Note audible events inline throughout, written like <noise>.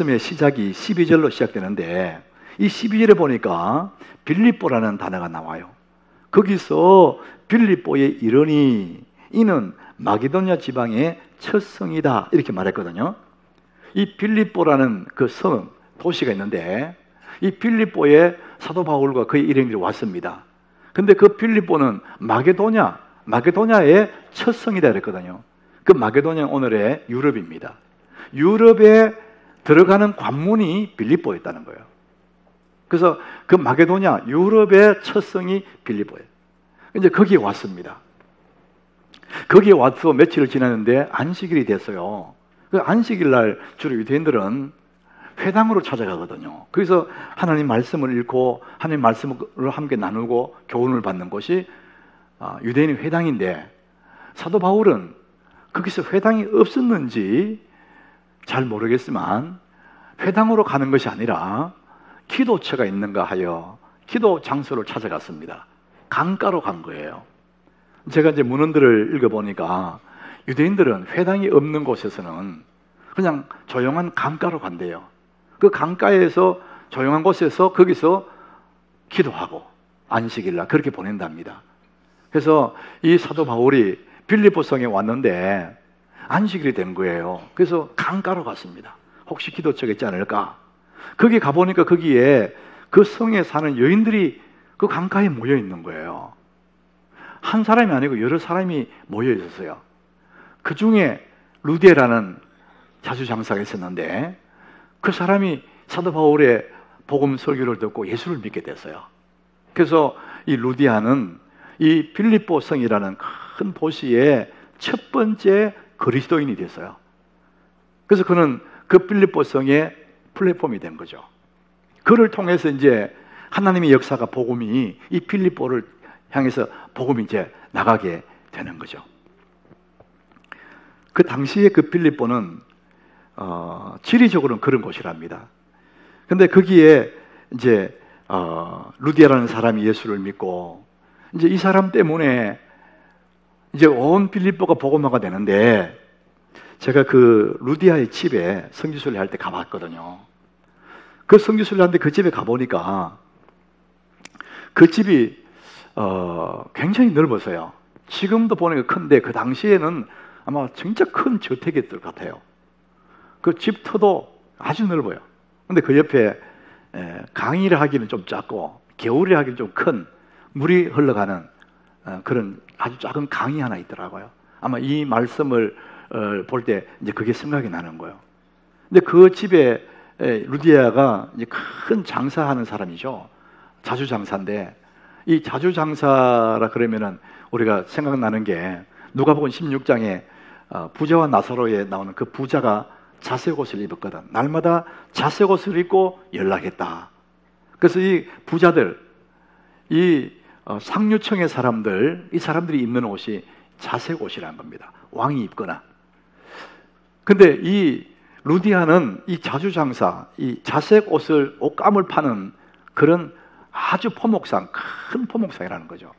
말씀의 시작이 12절로 시작되는데 이 12절에 보니까 빌립보라는 단어가 나와요. 거기서 빌립보의 이르니 이는 마게도냐 지방의 첫 성이다 이렇게 말했거든요. 이 빌립보라는 그 성, 도시가 있는데 이 빌립보에 사도 바울과 그의 일행들이 왔습니다. 근데 그 빌립보는 마게도냐, 마게도냐의 첫 성이다 그랬거든요. 그 마게도냐 오늘의 유럽입니다. 유럽에 들어가는 관문이 빌립보였다는 거예요. 그래서 그 마게도냐 유럽의 첫 성이 빌립보예요. 이제 거기에 왔습니다. 거기에 와서 며칠을 지났는데 안식일이 됐어요. 그 안식일 날 주로 유대인들은 회당으로 찾아가거든요. 그래서 하나님 말씀을 읽고 하나님 말씀을 함께 나누고 교훈을 받는 곳이 아, 유대인의 회당인데 사도 바울은 거기서 회당이 없었는지 잘 모르겠지만 회당으로 가는 것이 아니라 기도처가 있는가 하여 기도 장소를 찾아갔습니다. 강가로 간 거예요. 제가 이제 문헌들을 읽어보니까 유대인들은 회당이 없는 곳에서는 그냥 조용한 강가로 간대요. 그 강가에서 조용한 곳에서 거기서 기도하고 안식일날 그렇게 보낸답니다. 그래서 이 사도 바울이 빌리보성에 왔는데 안식일이 된 거예요. 그래서 강가로 갔습니다. 혹시 기도처가 있지 않을까? 거기 가보니까 거기에 그 성에 사는 여인들이 그 강가에 모여 있는 거예요. 한 사람이 아니고 여러 사람이 모여 있었어요. 그 중에 루디에라는 자주장사가 있었는데 그 사람이 사도 바울의 복음 설교를 듣고 예수를 믿게 됐어요. 그래서 이 루디아는 이 빌립보 성이라는 큰 도시의 첫 번째 그리스도인이 됐어요. 그래서 그는 그 빌립보 성의 플랫폼이 된 거죠. 그를 통해서 이제 하나님의 역사가 복음이 이 빌립보를 향해서 복음이 이제 나가게 되는 거죠. 그 당시에 그 빌립보는 어, 지리적으로는 그런 곳이랍니다. 근데 거기에 이제 어, 루디아라는 사람이 예수를 믿고 이제 이 사람 때문에 이제 온 빌립보가 복음화가 되는데 제가 그 루디아의 집에 성지순례 할 때 가봤거든요. 그 성지순례 하는데 그 집에 가보니까 그 집이 어, 굉장히 넓어서요. 지금도 보니까 큰데 그 당시에는 아마 진짜 큰 저택이었을 것 같아요. 그 집터도 아주 넓어요. 근데 그 옆에 에, 강의를 하기는 좀 작고 겨울에 하기는 좀 큰 물이 흘러가는 어, 그런 아주 작은 강이 하나 있더라고요. 아마 이 말씀을 어, 볼때 이제 그게 생각이 나는 거예요. 근데 그 집에 에, 루디아가 이제 큰 장사하는 사람이죠. 자주 장사인데 이 자주 장사라 그러면은 우리가 생각나는 게 누가복음 16장에 어, 부자와 나사로에 나오는 그 부자가 자색 옷을 입었거든. 날마다 자색 옷을 입고 연락했다. 그래서 이 부자들, 이 어, 상류층의 사람들, 이 사람들이 입는 옷이 자색 옷이라는 겁니다. 왕이 입거나. 근데 이 루디아는 이 자주장사, 이 자색 옷을 옷감을 파는 그런 아주 포목상, 큰 포목상이라는 거죠.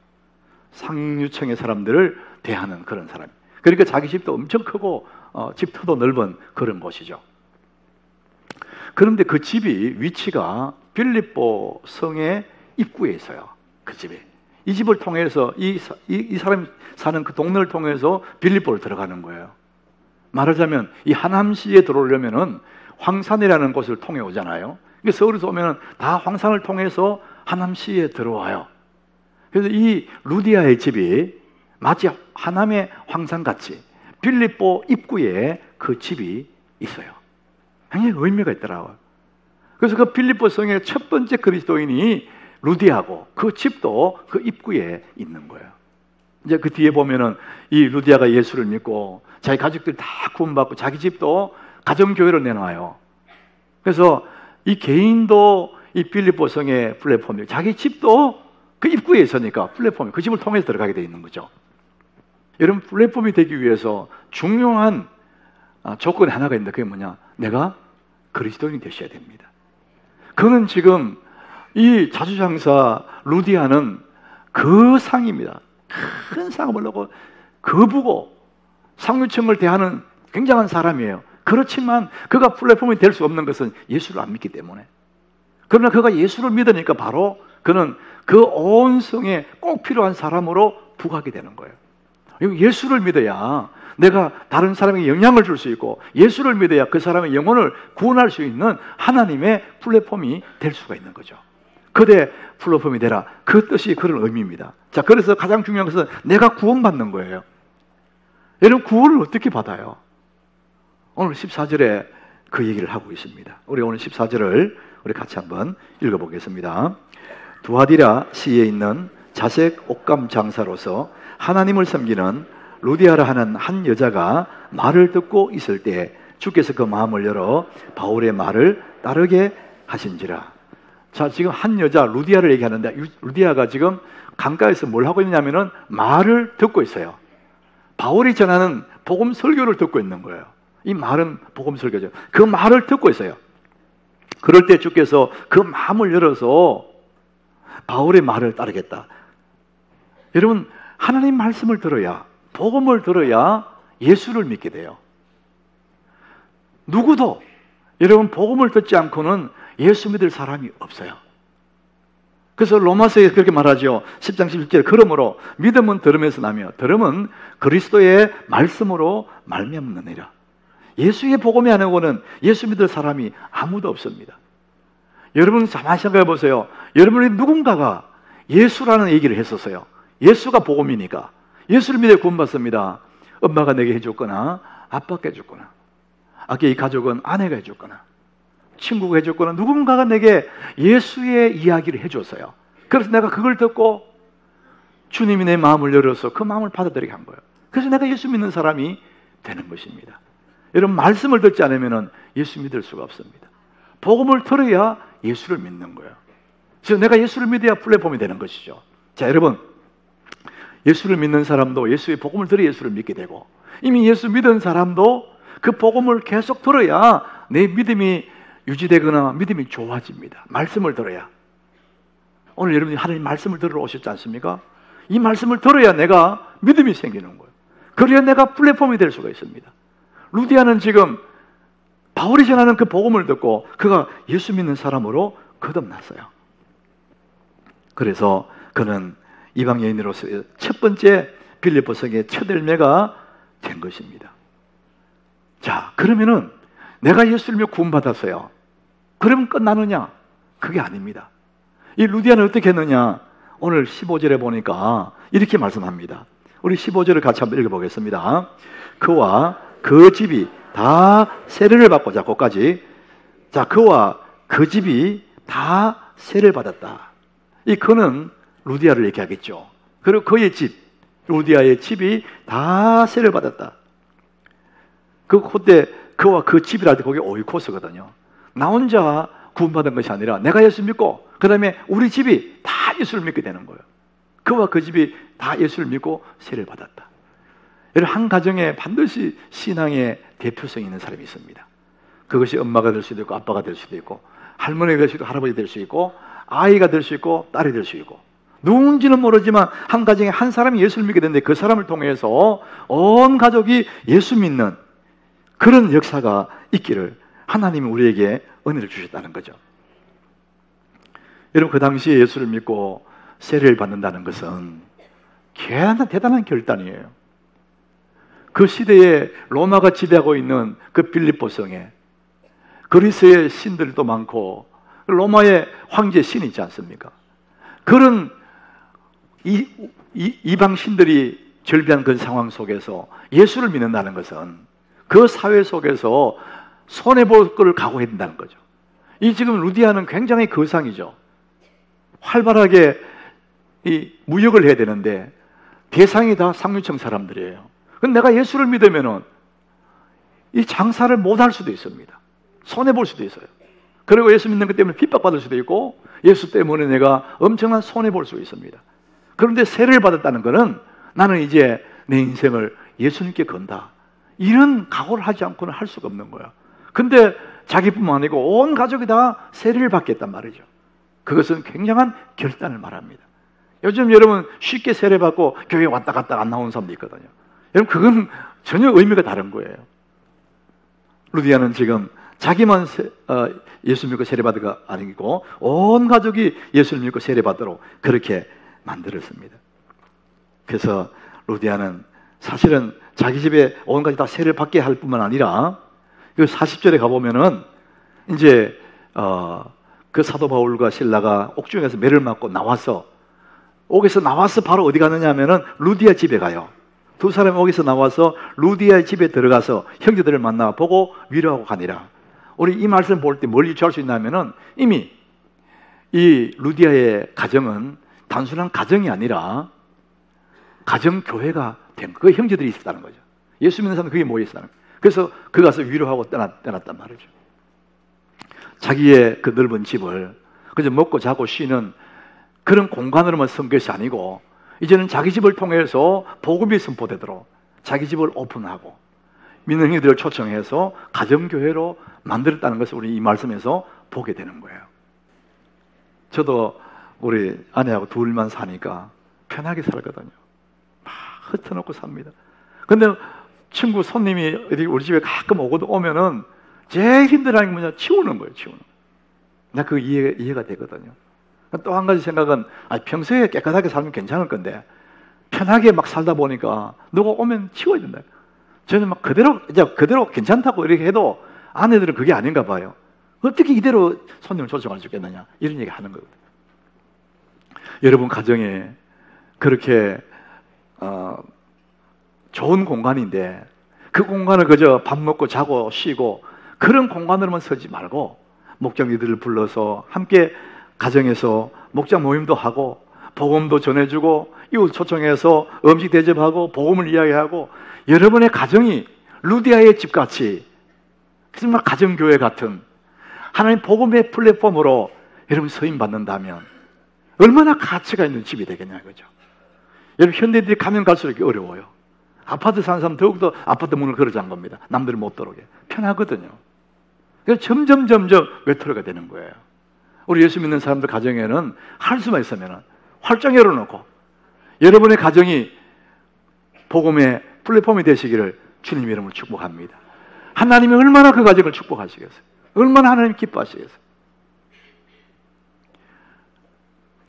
상류층의 사람들을 대하는 그런 사람. 그러니까 자기 집도 엄청 크고 어, 집터도 넓은 그런 곳이죠. 그런데 그 집이 위치가 빌립보 성의 입구에 있어요. 그 집이. 이 집을 통해서 이, 이, 이 사람이 사는 그 동네를 통해서 빌립보를 들어가는 거예요. 말하자면 이 하남시에 들어오려면은 황산이라는 곳을 통해 오잖아요. 서울에서 오면 다 황산을 통해서 하남시에 들어와요. 그래서 이 루디아의 집이 마치 하남의 황산같이 빌립보 입구에 그 집이 있어요. 굉장히 의미가 있더라고요. 그래서 그 빌립보 성의 첫 번째 그리스도인이 루디아고 그 집도 그 입구에 있는 거예요. 이제 그 뒤에 보면은 이 루디아가 예수를 믿고 자기 가족들 다 구원받고 자기 집도 가정교회를 내놔요. 그래서 이 개인도 이 빌립보 성의 플랫폼이 자기 집도 그 입구에 있으니까 플랫폼이 그 집을 통해서 들어가게 되어 있는 거죠. 여러분 플랫폼이 되기 위해서 중요한 아, 조건이 하나가 있는데 그게 뭐냐? 내가 그리스도인이 되셔야 됩니다. 그는 지금 이 자주장사 루디아는 그 상입니다. 큰 상을 보려고 거부고 상류층을 대하는 굉장한 사람이에요. 그렇지만 그가 플랫폼이 될 수 없는 것은 예수를 안 믿기 때문에. 그러나 그가 예수를 믿으니까 바로 그는 그 온 성에 꼭 필요한 사람으로 부각이 되는 거예요. 예수를 믿어야 내가 다른 사람에게 영향을 줄 수 있고 예수를 믿어야 그 사람의 영혼을 구원할 수 있는 하나님의 플랫폼이 될 수가 있는 거죠. 그대 플랫폼이 되라. 그 뜻이 그런 의미입니다. 자, 그래서 가장 중요한 것은 내가 구원받는 거예요. 여러분, 구원을 어떻게 받아요? 오늘 14절에 그 얘기를 하고 있습니다. 우리 오늘 14절을 우리 같이 한번 읽어보겠습니다. 두아디라 시에 있는 자색 옥감 장사로서 하나님을 섬기는 루디아라 하는 한 여자가 말을 듣고 있을 때 주께서 그 마음을 열어 바울의 말을 따르게 하신지라. 자, 지금 한 여자 루디아를 얘기하는데 루디아가 지금 강가에서 뭘 하고 있냐면은 말을 듣고 있어요. 바울이 전하는 복음 설교를 듣고 있는 거예요. 이 말은 복음 설교죠. 그 말을 듣고 있어요. 그럴 때 주께서 그 마음을 열어서 바울의 말을 따르겠다. 여러분, 하나님 말씀을 들어야, 복음을 들어야 예수를 믿게 돼요. 누구도 여러분 복음을 듣지 않고는 예수 믿을 사람이 없어요. 그래서 로마서에 그렇게 말하죠. 10장 11절 그러므로 믿음은 들음에서 나며 들음은 그리스도의 말씀으로 말미암느니라. 예수의 복음이 아니고는 예수 믿을 사람이 아무도 없습니다. 여러분 가만 생각해 보세요. 여러분이 누군가가 예수라는 얘기를 했었어요. 예수가 복음이니까 예수를 믿어 구원받습니다. 엄마가 내게 해줬거나 아빠가 해줬거나 아까 이 가족은 아내가 해줬거나 친구가 해줬거나 누군가가 내게 예수의 이야기를 해줬어요. 그래서 내가 그걸 듣고 주님이 내 마음을 열어서 그 마음을 받아들이게 한 거예요. 그래서 내가 예수 믿는 사람이 되는 것입니다. 여러분 말씀을 듣지 않으면 예수 믿을 수가 없습니다. 복음을 들어야 예수를 믿는 거예요. 그래서 내가 예수를 믿어야 플랫폼이 되는 것이죠. 자 여러분 예수를 믿는 사람도 예수의 복음을 들어 예수를 믿게 되고 이미 예수 믿은 사람도 그 복음을 계속 들어야 내 믿음이 유지되거나 믿음이 좋아집니다. 말씀을 들어야. 오늘 여러분이 하나님 말씀을 들으러 오셨지 않습니까? 이 말씀을 들어야 내가 믿음이 생기는 거예요. 그래야 내가 플랫폼이 될 수가 있습니다. 루디아는 지금 바울이 전하는 그 복음을 듣고 그가 예수 믿는 사람으로 거듭났어요. 그래서 그는 이방 여인으로서 첫 번째 빌리보 성의 첫 열매가 된 것입니다. 자, 그러면은 내가 예수를 믿고 구원받았어요. 그러면 끝나느냐? 그게 아닙니다. 이 루디아는 어떻게 했느냐? 오늘 15절에 보니까 이렇게 말씀합니다. 우리 15절을 같이 한번 읽어보겠습니다. 그와 그 집이 다 세례를 받고 자, 거까지. 자, 그와 그 집이 다 세례를 받았다. 이 그는 루디아를 얘기하겠죠. 그리고 그의 집, 루디아의 집이 다 세례를 받았다. 그 그때 그와 그 집이라 때 거기 오이코스거든요. 나 혼자 구원받은 것이 아니라 내가 예수 믿고 그 다음에 우리 집이 다 예수를 믿게 되는 거예요. 그와 그 집이 다 예수를 믿고 세례를 받았다. 여러분 한 가정에 반드시 신앙의 대표성이 있는 사람이 있습니다. 그것이 엄마가 될 수도 있고 아빠가 될 수도 있고 할머니가 될 수도 있고 할아버지 될 수 있고 아이가 될 수 있고 딸이 될 수 있고 누군지는 모르지만 한 가정에 한 사람이 예수를 믿게 되는데 그 사람을 통해서 온 가족이 예수 믿는 그런 역사가 있기를 하나님이 우리에게 은혜를 주셨다는 거죠. 여러분 그 당시에 예수를 믿고 세례를 받는다는 것은 대단한, 대단한 결단이에요. 그 시대에 로마가 지배하고 있는 그 빌립보 성에 그리스의 신들도 많고 로마의 황제 신이 있지 않습니까? 그런 이, 이, 이방 신들이 절비한 그 상황 속에서 예수를 믿는다는 것은 그 사회 속에서 손해볼 것을 각오해야 된다는 거죠. 이 지금 루디아는 굉장히 거상이죠. 활발하게 이 무역을 해야 되는데 대상이 다 상류층 사람들이에요. 근데 내가 예수를 믿으면은 이 장사를 못 할 수도 있습니다. 손해 볼 수도 있어요. 그리고 예수 믿는 것 때문에 핍박받을 수도 있고 예수 때문에 내가 엄청난 손해 볼 수 있습니다. 그런데 세례를 받았다는 것은 나는 이제 내 인생을 예수님께 건다. 이런 각오를 하지 않고는 할 수가 없는 거야. 근데 자기뿐만 아니고 온 가족이 다 세례를 받겠단 말이죠. 그것은 굉장한 결단을 말합니다. 요즘 여러분 쉽게 세례받고 교회 왔다 갔다 안 나오는 사람도 있거든요. 여러분 그건 전혀 의미가 다른 거예요. 루디아는 지금 자기만 세, 어, 예수 믿고 세례받으가 아니고 온 가족이 예수를 믿고 세례받도록 그렇게 만들었습니다. 그래서 루디아는 사실은 자기 집에 온 가족 다 세례를 받게 할 뿐만 아니라 그 40절에 가보면은 이제 어, 그 사도 바울과 신라가 옥중에서 매를 맞고 나와서 옥에서 나와서 바로 어디 가느냐 하면은 루디아 집에 가요. 두 사람이 옥에서 나와서 루디아 집에 들어가서 형제들을 만나 보고 위로하고 가니라. 우리 이 말씀 볼 때 뭘 유추할 수 있냐면은 이미 이 루디아의 가정은 단순한 가정이 아니라 가정 교회가 된그 형제들이 있었다는 거죠. 예수 믿는 사람 그게 모여 있었다는 거예요. 그래서 그 가서 위로하고 떠났, 떠났 단 말이죠. 자기의 그 넓은 집을 그저 먹고 자고 쉬는 그런 공간으로만 쓴 것이 아니고 이제는 자기 집을 통해서 복음이 선포되도록 자기 집을 오픈하고 믿는 형들을 초청해서 가정교회로 만들었다는 것을 우리 이 말씀에서 보게 되는 거예요. 저도 우리 아내하고 둘만 사니까 편하게 살거든요. 막 흩어놓고 삽니다. 근데 친구 손님이 우리 집에 가끔 오거든 오면은 제일 힘들어하는 게 뭐냐 치우는 거예요. 치우는. 나 그거 이해, 이해가 되거든요. 또 한 가지 생각은 아, 평소에 깨끗하게 살면 괜찮을 건데 편하게 막 살다 보니까 누가 오면 치워야 된다. 저는 막 그대로 이제 그대로 괜찮다고 이렇게 해도 아내들은 그게 아닌가 봐요. 어떻게 이대로 손님을 초청할 수 있겠느냐 이런 얘기 하는 거거든요. 여러분 가정에 그렇게 어, 좋은 공간인데 그 공간을 그저 밥 먹고 자고 쉬고 그런 공간으로만 서지 말고 목장이들을 불러서 함께 가정에서 목장 모임도 하고 복음도 전해주고 이웃 초청해서 음식 대접하고 복음을 이야기하고 여러분의 가정이 루디아의 집같이 정말 가정교회 같은 하나님 복음의 플랫폼으로 여러분 서임 받는다면 얼마나 가치가 있는 집이 되겠냐 이거죠. 여러분 현대인들이 가면 갈수록 어려워요. 아파트 사는 사람 더욱더 아파트 문을 걸어 잠 겁니다. 남들 못 들어오게. 편하거든요. 그래서 점점 점점 외톨이가 되는 거예요. 우리 예수 믿는 사람들 가정에는 할 수만 있으면 활짝 열어놓고 여러분의 가정이 복음의 플랫폼이 되시기를 주님 이름으로 축복합니다. 하나님이 얼마나 그 가정을 축복하시겠어요? 얼마나 하나님 기뻐하시겠어요?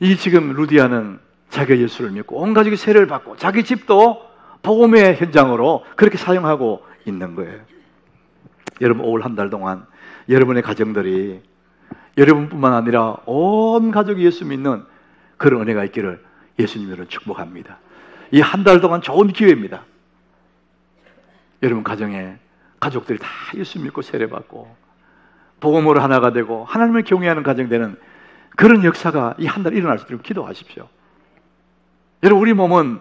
이 지금 루디아는 자기가 예수를 믿고 온 가족이 세례를 받고 자기 집도 복음의 현장으로 그렇게 사용하고 있는 거예요. 여러분 올 한 달 동안 여러분의 가정들이 여러분뿐만 아니라 온 가족이 예수 믿는 그런 은혜가 있기를 예수님으로 축복합니다. 이 한 달 동안 좋은 기회입니다. 여러분 가정에 가족들이 다 예수 믿고 세례받고 복음으로 하나가 되고 하나님을 경외하는 가정 되는 그런 역사가 이 한 달 일어날 수 있도록 기도하십시오. 여러분 우리 몸은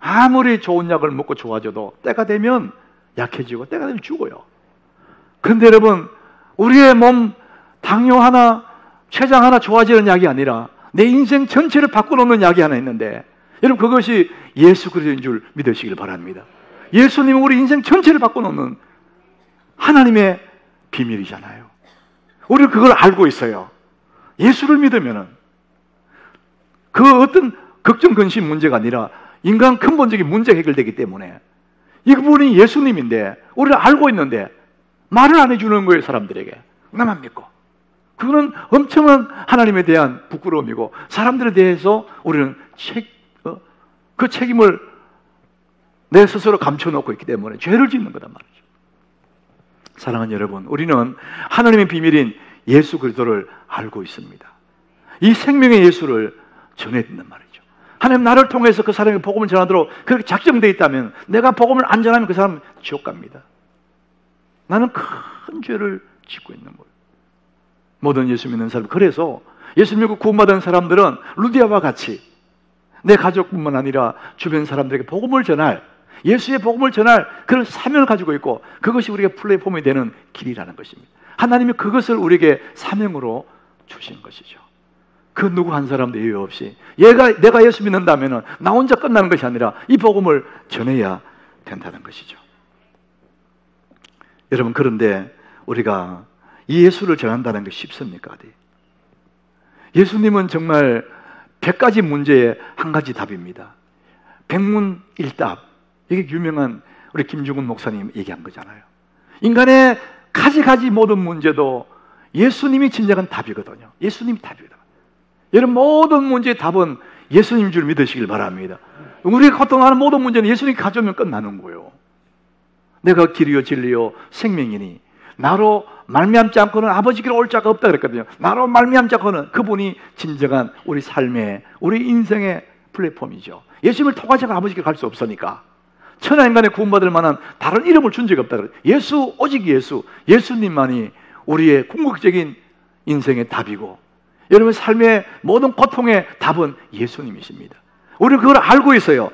아무리 좋은 약을 먹고 좋아져도 때가 되면 약해지고 때가 되면 죽어요. 그런데 여러분 우리의 몸 당뇨 하나, 췌장 하나 좋아지는 약이 아니라 내 인생 전체를 바꿔놓는 약이 하나 있는데 여러분 그것이 예수 그리스도인 줄 믿으시길 바랍니다. 예수님은 우리 인생 전체를 바꿔놓는 하나님의 비밀이잖아요. 우리는 그걸 알고 있어요. 예수를 믿으면은 그 어떤 걱정 근심 문제가 아니라 인간 근본적인 문제 해결되기 때문에 이분이 예수님인데 우리를 알고 있는데 말을 안 해주는 거예요 사람들에게 나만 믿고 그거는 엄청난 하나님에 대한 부끄러움이고 사람들에 대해서 우리는 책, 어? 그 책임을 내 스스로 감춰놓고 있기 때문에 죄를 짓는 거단 말이죠. 사랑하는 여러분, 우리는 하나님의 비밀인 예수 그리스도를 알고 있습니다. 이 생명의 예수를 전해야 된단 말이죠. 하나님 나를 통해서 그 사람이 복음을 전하도록 그렇게 작정되어 있다면 내가 복음을 안 전하면 그 사람은 지옥 갑니다. 나는 큰 죄를 짓고 있는 거예요. 모든 예수 믿는 사람. 그래서 예수 믿고 구원받은 사람들은 루디아와 같이 내 가족뿐만 아니라 주변 사람들에게 복음을 전할 예수의 복음을 전할 그런 사명을 가지고 있고 그것이 우리가 플랫폼이 되는 길이라는 것입니다. 하나님이 그것을 우리에게 사명으로 주신 것이죠. 그 누구 한 사람도 예외 없이 얘가 내가 예수 믿는다면은 나 혼자 끝나는 것이 아니라 이 복음을 전해야 된다는 것이죠. 여러분 그런데 우리가 이 예수를 전한다는 게 쉽습니까? 예수님은 정말 백 가지 문제에 한 가지 답입니다. 백문일답. 이게 유명한 우리 김중훈 목사님 얘기한 거잖아요. 인간의 가지가지 모든 문제도 예수님이 진정한 답이거든요. 예수님이 답이다. 여 러분 모든 문제의 답은 예수님 줄 믿으시길 바랍니다. 우리가 고통하는 모든 문제는 예수님이 가져오면 끝나는 거예요. 내가 길이요 진리요 생명이니 나로 말미암지 않고는 아버지께로 올 자가 없다 그랬거든요. 나로 말미암지 않고는 그분이 진정한 우리 삶의 우리 인생의 플랫폼이죠. 예수님을 통하지 않고 아버지께 갈 수 없으니까 천하 인간에 구원받을 만한 다른 이름을 준 적이 없다 그래요. 예수 오직 예수 예수님만이 우리의 궁극적인 인생의 답이고 여러분 삶의 모든 고통의 답은 예수님이십니다. 우리는 그걸 알고 있어요.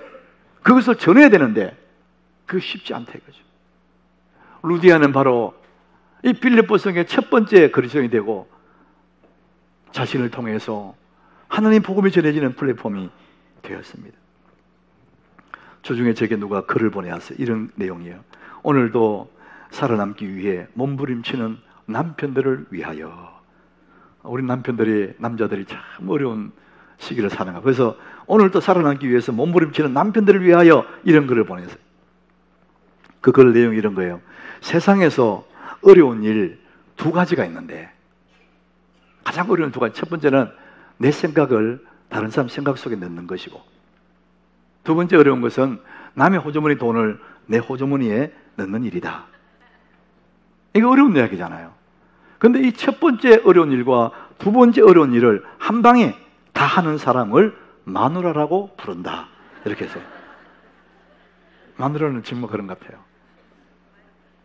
그것을 전해야 되는데 그 쉽지 않다 이거죠. 루디아는 바로 이 빌립보 성의 첫 번째 그리스도인이 되고 자신을 통해서 하나님 복음이 전해지는 플랫폼이 되었습니다. 조중에 제게 누가 글을 보내왔어요. 이런 내용이에요. 오늘도 살아남기 위해 몸부림치는 남편들을 위하여 우리 남편들이 남자들이 참 어려운 시기를 사는 거. 그래서 오늘도 살아남기 위해서 몸부림치는 남편들을 위하여 이런 글을 보냈어요. 그 글 내용이 이런 거예요. 세상에서 어려운 일 두 가지가 있는데 가장 어려운 두 가지. 첫 번째는 내 생각을 다른 사람 생각 속에 넣는 것이고 두 번째 어려운 것은 남의 호주머니 돈을 내 호주머니에 넣는 일이다. 이거 어려운 이야기잖아요. 근데 이 첫 번째 어려운 일과 두 번째 어려운 일을 한 방에 다 하는 사람을 마누라라고 부른다. 이렇게 해서 마누라는 정말 그런 것 같아요.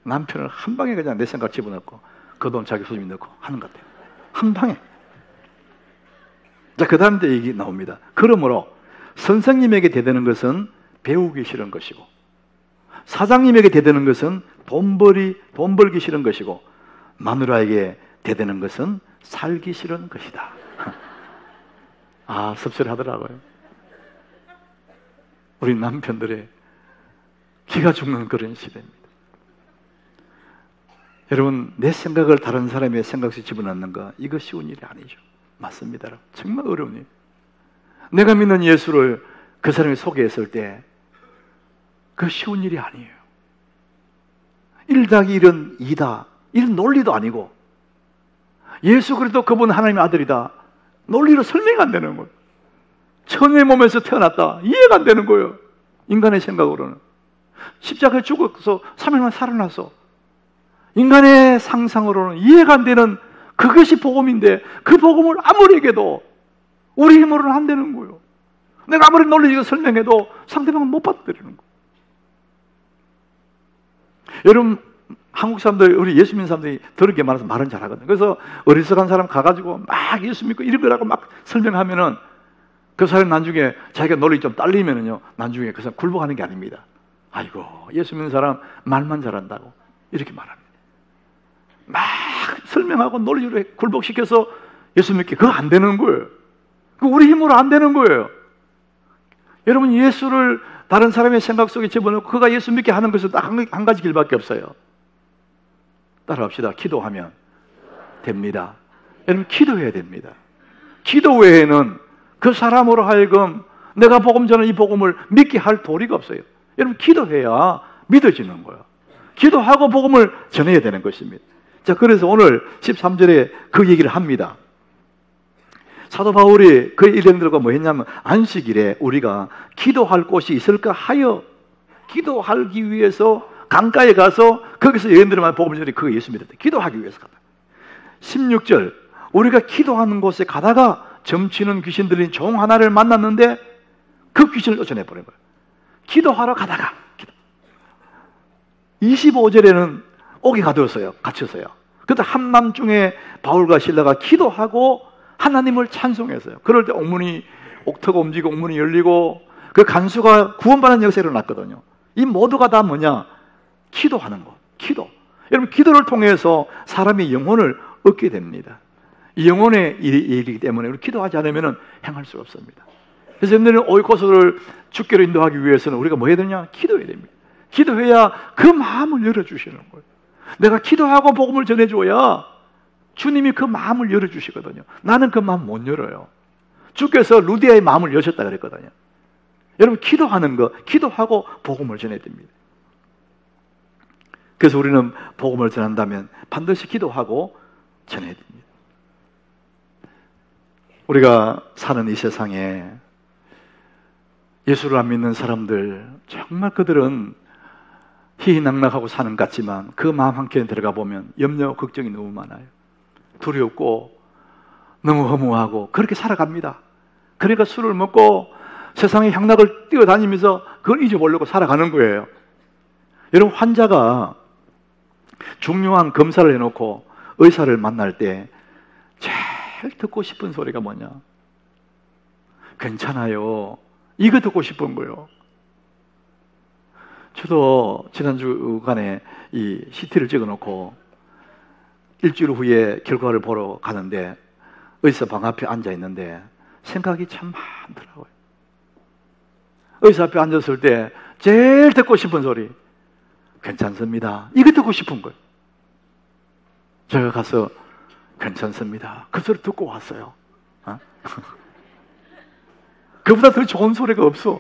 남편을 한 방에 그냥 내 생각 집어넣고 그 돈 자기 소집에 넣고 하는 것 같아요. 한 방에. 자, 그 다음 때 얘기 나옵니다. 그러므로 선생님에게 대드는 것은 배우기 싫은 것이고 사장님에게 대드는 것은 돈 벌이, 돈 벌기 싫은 것이고 마누라에게 대드는 것은 살기 싫은 것이다. <laughs> 아, 섭섭하더라고요. 우리 남편들의 기가 죽는 그런 시대입니다. 여러분, 내 생각을 다른 사람의 생각 속에 집어넣는 거, 이거 쉬운 일이 아니죠. 맞습니다. 정말 어려운 일. 내가 믿는 예수를 그 사람이 소개했을 때, 그 쉬운 일이 아니에요. 1 더하기 1은 2다. 이런 논리도 아니고, 예수 그리스도 그분 하나님의 아들이다. 논리로 설명이 안 되는 거예요. 천의 몸에서 태어났다. 이해가 안 되는 거예요. 인간의 생각으로는. 십자가에 죽어서 3일 만에 살아났어. 인간의 상상으로는 이해가 안 되는 그것이 복음인데 그 복음을 아무리 얘기해도 우리 힘으로는 안 되는 거예요. 내가 아무리 논리적으로 설명해도 상대방은 못 받아들이는 거예요. 여러분 한국 사람들, 우리 예수 믿는 사람들이 더럽게 말해서 말은 잘하거든요. 그래서 어리석은 사람 가가지고 막 예수 믿고 이런 거라고 막 설명하면은 그 사람 나중에 자기가 논리 좀 딸리면은요, 나중에 그 사람 굴복하는 게 아닙니다. 아이고, 예수 믿는 사람 말만 잘한다고. 이렇게 말합니다. 막 설명하고 논리로 굴복시켜서 예수 믿게 그거 안 되는 거예요. 그 우리 힘으로 안 되는 거예요. 여러분 예수를 다른 사람의 생각 속에 집어넣고 그가 예수 믿게 하는 것은 딱 한 가지 길밖에 없어요. 따라합시다. 기도하면 됩니다. 여러분 기도해야 됩니다. 기도 외에는 그 사람으로 하여금 내가 복음 전에 이 복음을 믿게 할 도리가 없어요. 여러분 기도해야 믿어지는 거예요. 기도하고 복음을 전해야 되는 것입니다. 자, 그래서 오늘 13절에 그 얘기를 합니다. 사도 바울이 그 일행들과 뭐 했냐면 안식일에 우리가 기도할 곳이 있을까 하여 기도하기 위해서 강가에 가서 거기서 여인들만 복음을 전해 그거 예수 믿었대. 기도하기 위해서 갔다. 16절 우리가 기도하는 곳에 가다가 점치는 귀신 들린 종 하나를 만났는데 그 귀신을 쫓아내 버린 거예요. 기도하러 가다가 25절에는 옥에 가두었어요. 갇혔어요. 그때 한밤 중에 바울과 신라가 기도하고 하나님을 찬송했어요. 그럴 때 옥문이 옥터가 움직이고 옥문이 열리고 그 간수가 구원받는 역사가 일어났거든요. 이 모두가 다 뭐냐? 기도하는 것. 기도. 여러분 기도를 통해서 사람이 영혼을 얻게 됩니다. 영혼의 일이기 때문에 우리 기도하지 않으면 행할 수 없습니다. 그래서 여러분들은 오이코스를 죽게로 인도하기 위해서는 우리가 뭐 해야 되냐? 기도해야 됩니다. 기도해야 그 마음을 열어주시는 거예요. 내가 기도하고 복음을 전해줘야 주님이 그 마음을 열어주시거든요. 나는 그 마음 못 열어요. 주께서 루디아의 마음을 여셨다 그랬거든요. 여러분, 기도하는 거, 기도하고 복음을 전해야 됩니다. 그래서 우리는 복음을 전한다면 반드시 기도하고 전해야 됩니다. 우리가 사는 이 세상에 예수를 안 믿는 사람들 정말 그들은 희희낙낙하고 사는 것 같지만 그 마음 한켠에 들어가 보면 염려 걱정이 너무 많아요. 두렵고 너무 허무하고 그렇게 살아갑니다. 그러니까 술을 먹고 세상의 향락을 뛰어다니면서 그걸 잊어보려고 살아가는 거예요. 여러분 환자가 중요한 검사를 해놓고 의사를 만날 때 제일 듣고 싶은 소리가 뭐냐? 괜찮아요. 이거 듣고 싶은 거예요. 저도 지난주간에 이 CT를 찍어 놓고 일주일 후에 결과를 보러 가는데 의사 방 앞에 앉아 있는데 생각이 참 많더라고요. 의사 앞에 앉았을 때 제일 듣고 싶은 소리 괜찮습니다. 이거 듣고 싶은 거예요. 제가 가서 괜찮습니다. 그 소리 듣고 왔어요. 어? <laughs> 그보다 더 좋은 소리가 없어.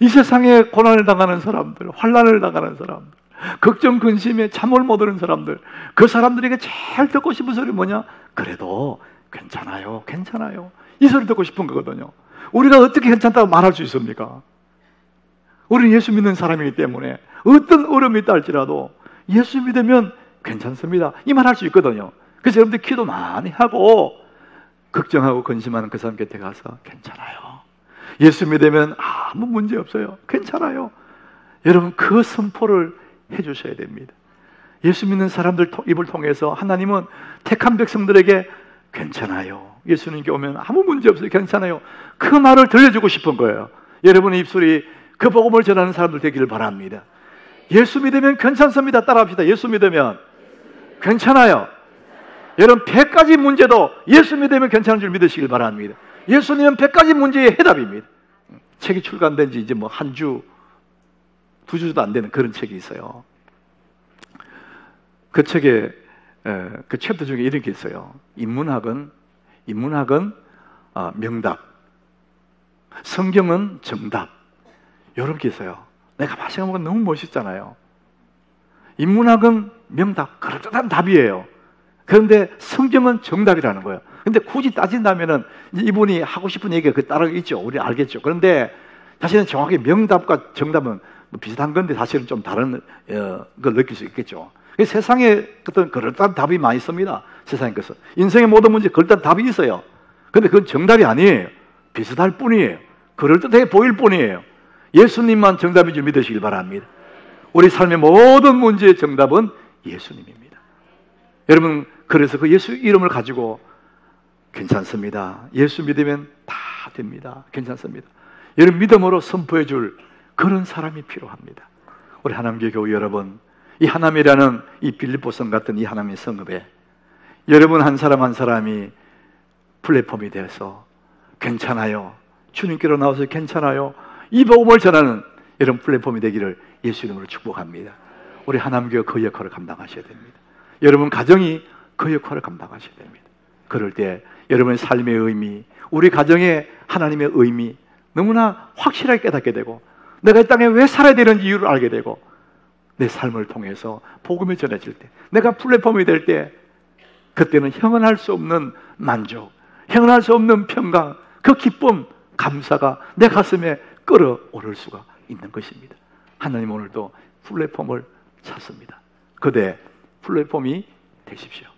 이 세상에 고난을 당하는 사람들, 환란을 당하는 사람들, 걱정 근심에 잠을 못 드는 사람들, 그 사람들에게 제일 듣고 싶은 소리 뭐냐? 그래도 괜찮아요, 괜찮아요. 이 소리 듣고 싶은 거거든요. 우리가 어떻게 괜찮다고 말할 수 있습니까? 우리는 예수 믿는 사람이기 때문에 어떤 어려움이 있다 할지라도 예수 믿으면 괜찮습니다. 이 말 할 수 있거든요. 그래서 여러분들 기도 많이 하고 걱정하고 근심하는 그 사람 곁에 가서 괜찮아요. 예수 믿으면 아무 문제 없어요. 괜찮아요. 여러분 그 선포를 해 주셔야 됩니다. 예수 믿는 사람들 입을 통해서 하나님은 택한 백성들에게 괜찮아요. 예수님께 오면 아무 문제 없어요. 괜찮아요. 그 말을 들려주고 싶은 거예요. 여러분의 입술이 그 복음을 전하는 사람들 되기를 바랍니다. 예수 믿으면 괜찮습니다. 따라합시다. 예수 믿으면 괜찮아요. 여러분 100가지 문제도 예수 믿으면 괜찮은 줄 믿으시길 바랍니다. 예수님은 100가지 문제의 해답입니다. 책이 출간된 지 이제 뭐 한 주, 두 주도 안 되는 그런 책이 있어요. 그 책에 그 챕터 중에 이런 게 있어요. 인문학은 인문학은 아, 명답, 성경은 정답. 이런 게 있어요. 내가 마시는 너무 멋있잖아요. 인문학은 명답, 그럴듯한 답이에요. 그런데 성경은 정답이라는 거예요. 근데 굳이 따진다면은 이분이 하고 싶은 얘기가 그 따로 있죠. 우리 알겠죠. 그런데 사실은 정확히 명답과 정답은 뭐 비슷한 건데 사실은 좀 다른 어, 걸 느낄 수 있겠죠. 세상에 어떤 그럴듯한 답이 많이 있습니다. 세상에 서 인생의 모든 문제 그럴듯한 답이 있어요. 근데 그건 정답이 아니에요. 비슷할 뿐이에요. 그럴듯해 보일 뿐이에요. 예수님만 정답인 줄 믿으시길 바랍니다. 우리 삶의 모든 문제의 정답은 예수님입니다. 여러분, 그래서 그 예수 이름을 가지고 괜찮습니다. 예수 믿으면 다 됩니다. 괜찮습니다. 여러분 믿음으로 선포해 줄 그런 사람이 필요합니다. 우리 하나님교 교회 여러분, 이 하남이라는 이 빌립보성 같은 이 하나님의 성읍에 여러분 한 사람 한 사람이 플랫폼이 돼서 괜찮아요. 주님께로 나와서 괜찮아요. 이 복음을 전하는 이런 플랫폼이 되기를 예수 이름으로 축복합니다. 우리 하남교회 그 역할을 감당하셔야 됩니다. 여러분 가정이 그 역할을 감당하셔야 됩니다. 그럴 때 여러분의 삶의 의미, 우리 가정의 하나님의 의미 너무나 확실하게 깨닫게 되고 내가 이 땅에 왜 살아야 되는 이유를 알게 되고 내 삶을 통해서 복음이 전해질 때 내가 플랫폼이 될 때 그때는 형언할 수 없는 만족, 형언할 수 없는 평강, 그 기쁨, 감사가 내 가슴에 끌어오를 수가 있는 것입니다. 하나님 오늘도 플랫폼을 찾습니다. 그대 플랫폼이 되십시오.